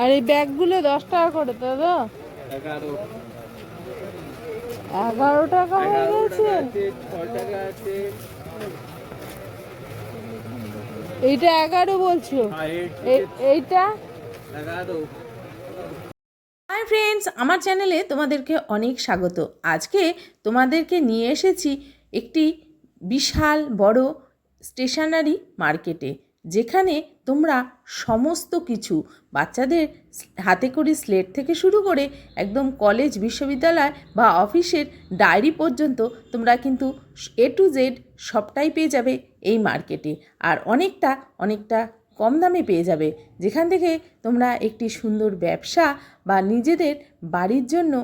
আর এই ব্যাগগুলো দশ টাকা করে তো? দাদা এগারো। এগারো টাকা হয়ে গেছে। এইটা এগারো বলছো? এই এইটা? এগারো। হাই ফ্রেন্ডস আমার চ্যানেলে তোমাদেরকে অনেক স্বাগত। আজকে তোমাদেরকে নিয়ে এসেছি একটি বিশাল বড় স্টেশনারি মার্কেটে। যেখানে তোমরা সমস্ত কিছু বাচ্চাদের হাতে করে স্লেট থেকে শুরু করে একদম কলেজ বিশ্ববিদ্যালয় বা অফিসের ডায়েরি পর্যন্ত তোমরা কিন্তু এ টু জেড সবটাই পেয়ে যাবে এই মার্কেটে আর অনেকটা অনেকটা কম দামে পেয়ে যাবে। যেখান থেকে তোমরা একটি সুন্দর ব্যবসা বা নিজেদের বাড়ির জন্য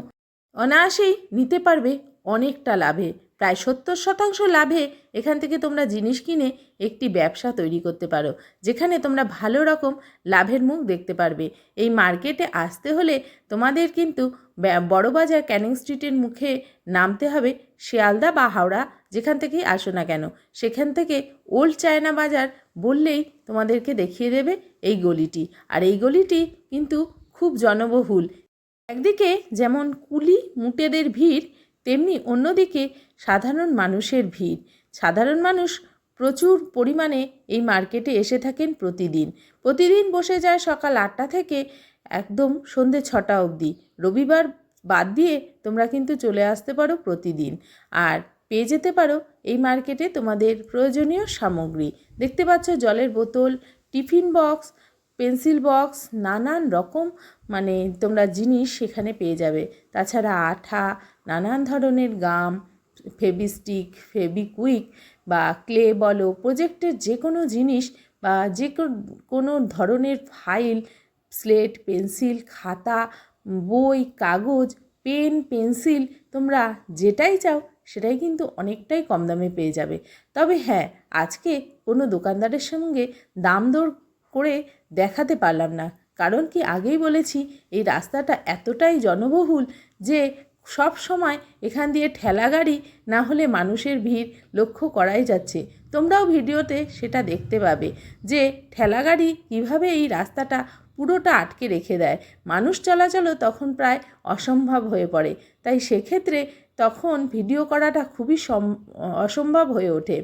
অনায়াসেই নিতে পারবে অনেকটা লাভে। প্রায় সত্তর শতাংশ লাভে এখান থেকে তোমরা জিনিস কিনে একটি ব্যবসা তৈরি করতে পারো, যেখানে তোমরা ভালো রকম লাভের মুখ দেখতে পারবে। এই মার্কেটে আসতে হলে তোমাদের কিন্তু বড়বাজার ক্যানিং স্ট্রিটের মুখে নামতে হবে শিয়ালদা বা হাওড়া, যেখান থেকেই আসো না কেন। সেখান থেকে ওল্ড চায়না বাজার বললেই তোমাদেরকে দেখিয়ে দেবে এই গলিটি। আর এই গলিটি কিন্তু খুব জনবহুল। একদিকে যেমন কুলি, মুটেদের ভিড় তেমনি অন্যদিকে সাধারণ মানুষের ভিড়। সাধারণ মানুষ প্রচুর পরিমাণে এই মার্কেটে এসে থাকেন প্রতিদিন। প্রতিদিন বসে যায় সকাল আটটা থেকে একদম সন্ধে ছটা অবধি। রবিবার বাদ দিয়ে তোমরা কিন্তু চলে আসতে পারো প্রতিদিন। আর পেয়ে যেতে পারো এই মার্কেটে তোমাদের প্রয়োজনীয় সামগ্রী। দেখতে পাচ্ছ জলের বোতল, টিফিন বক্স পেন্সিল বক্স, নানান রকম মানে তোমরা জিনিস সেখানে পেয়ে যাবে। তাছাড়া আঠা, নানান ধরনের গাম ফেবিস্টিক ফেবিকুইক বা ক্লে বলো, প্রজেক্টের যে কোনো জিনিস বা যে কোনো ধরনের ফাইল, স্লেট, পেন্সিল, খাতা, বই, কাগজ, পেন, পেন্সিল, তোমরা যেটাই চাও, সেটাই কিন্তু অনেকটাই কম দামে পেয়ে যাবে। তবে হ্যাঁ আজকে কোনো দোকানদারের সঙ্গে দাম দর করে দেখাতে পারলাম না। কারণ কি আগেই বলেছি, এই রাস্তাটা এতটাই জনবহুল যে সব সময় এখান দিয়ে ঠেলা গাড়ি না হলে মানুষের ভিড় লক্ষ্য করাই যাচ্ছে। তোমরাও ভিডিওতে সেটা দেখতে পাবে যে ঠেলা গাড়ি কীভাবে এই রাস্তাটা পুরোটা আটকে রেখে দেয়। মানুষ চলাচলও তখন প্রায় অসম্ভব হয়ে পড়ে। তাই সেক্ষেত্রে তখন ভিডিও করাটা খুবই সম অসম্ভব হয়ে ওঠে।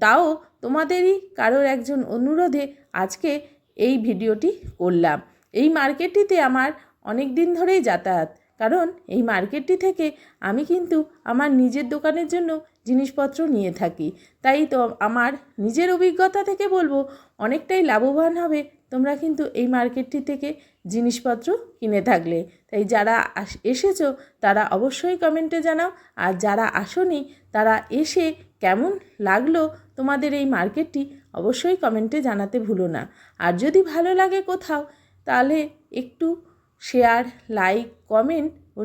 তাও তোমাদেরই কারোর একজন অনুরোধে আজকে এই ভিডিওটি করলাম। এই মার্কেটটিতে আমার অনেক দিন ধরেই যাতায়াত। কারণ এই মার্কেটটি থেকে আমি কিন্তু আমার নিজের দোকানের জন্য জিনিসপত্র নিয়ে থাকি। তাই তো আমার নিজের অভিজ্ঞতা থেকে বলব, অনেকটাই লাভবান হবে তোমরা কিন্তু এই মার্কেটটি থেকে জিনিসপত্র কিনে থাকলে। তাই যারা এসেছ তারা অবশ্যই কমেন্টে জানাও। আর যারা আসোনি তারা এসে কেমন লাগল তোমাদের এই মার্কেটটি অবশ্যই কমেন্টে জানাতে ভুলো না। আর যদি ভালো লাগে কোথাও, তাহলে একটু শেয়ার, লাইক, কমেন্ট ও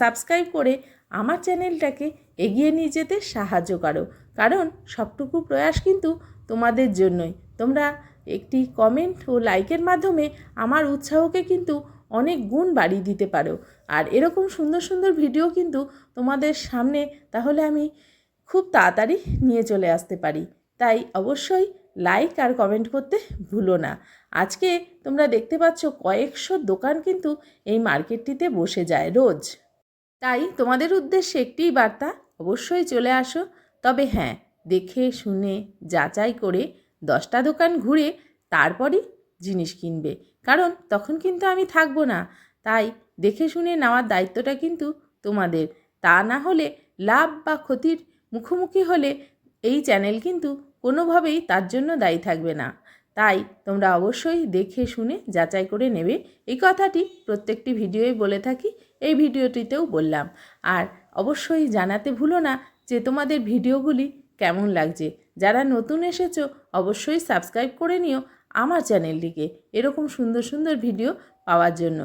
সাবস্ক্রাইব করে আমার চ্যানেলটাকে এগিয়ে নিয়ে যেতে সাহায্য করো। কারণ সবটুকু প্রয়াস কিন্তু তোমাদের জন্যই। তোমরা একটি কমেন্ট ও লাইকের মাধ্যমে আমার উৎসাহকে কিন্তু অনেক গুণ বাড়িয়ে দিতে পারো। আর এরকম সুন্দর সুন্দর ভিডিও কিন্তু তোমাদের সামনে, তাহলে আমি খুব তাড়াতাড়ি নিয়ে চলে আসতে পারি। তাই অবশ্যই লাইক আর কমেন্ট করতে ভুলো না। আজকে তোমরা দেখতে পাচ্ছ কয়েকশো দোকান কিন্তু এই মার্কেটটিতে বসে যায় রোজ। তাই তোমাদের উদ্দেশ্যে একটিই বার্তা, অবশ্যই চলে আসো। তবে হ্যাঁ দেখে, শুনে, যাচাই করে দশটা দোকান ঘুরে তারপরই জিনিস কিনবে। কারণ তখন কিন্তু আমি থাকব না। তাই দেখে, শুনে নেওয়ার দায়িত্বটা কিন্তু তোমাদের। তা না হলে লাভ বা ক্ষতির মুখোমুখি হলে এই চ্যানেল কিন্তু কোনোভাবেই তার জন্য দায়ী থাকবে না। তাই তোমরা অবশ্যই দেখে শুনে যাচাই করে নেবে। এই কথাটি প্রত্যেকটি ভিডিওয় বলে থাকি, এই ভিডিওটিতেও বললাম। আর অবশ্যই জানাতে ভুলো না যে তোমাদের ভিডিওগুলি কেমন লাগছে। যারা নতুন এসেছ, অবশ্যই সাবস্ক্রাইব করে নিও আমার চ্যানেলটিকে এরকম সুন্দর সুন্দর ভিডিও পাওয়ার জন্য।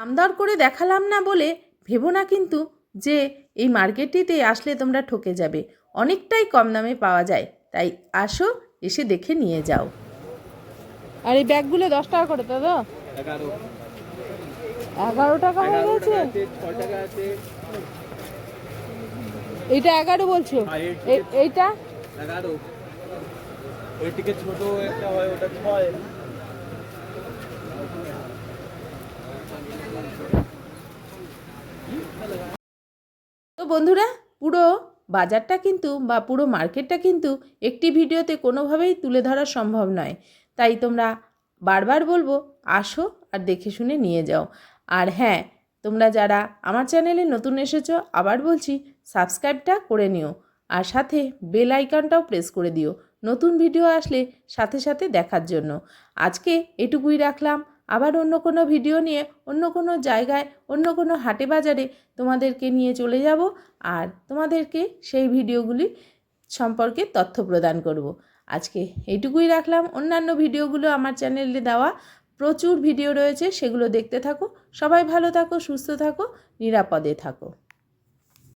আমদার করে দেখালাম না বলে ভেবো না কিন্তু যে এই মার্কেটটিতে আসলে তোমরা ঠকে যাবে। অনেকটাই কম দামে পাওয়া যায়। তাই আসো এসে দেখে নিয়ে যাও। আর এই ব্যাগগুলো দশ টাকা করে দাদা? এগারো। এগারো টাকা হয়ে গেছে? এইটা এগারো বলছো? এই এইটা? এগারো। ওই ছোট একটা হয় ওটা ছয়। বন্ধুরা, পুরো বাজারটা কিন্তু বা পুরো মার্কেটটা কিন্তু একটি ভিডিওতে কোনোভাবেই তুলে ধরা সম্ভব নয়। তাই তোমরা বারবার বলব, আসো আর দেখে শুনে নিয়ে যাও। আর হ্যাঁ তোমরা যারা আমার চ্যানেলে নতুন এসেছ, আবার বলছি, সাবস্ক্রাইবটা করে নিও। আর সাথে বেল আইকনটাও প্রেস করে দিও নতুন ভিডিও আসলে সাথে সাথে দেখার জন্য। আজকে এটুকুই রাখলাম। আবার অন্য কোনো ভিডিও নিয়ে, অন্য কোনো জায়গায়, অন্য কোনো হাটে বাজারে তোমাদেরকে নিয়ে চলে যাব আর তোমাদেরকে সেই ভিডিওগুলি সম্পর্কে তথ্য প্রদান করব। আজকে এইটুকুই রাখলাম। অন্যান্য ভিডিওগুলো আমার চ্যানেলে দেওয়া প্রচুর ভিডিও রয়েছে, সেগুলো দেখতে থাকো। সবাই ভালো থাকো, সুস্থ থাকো, নিরাপদে থাকো।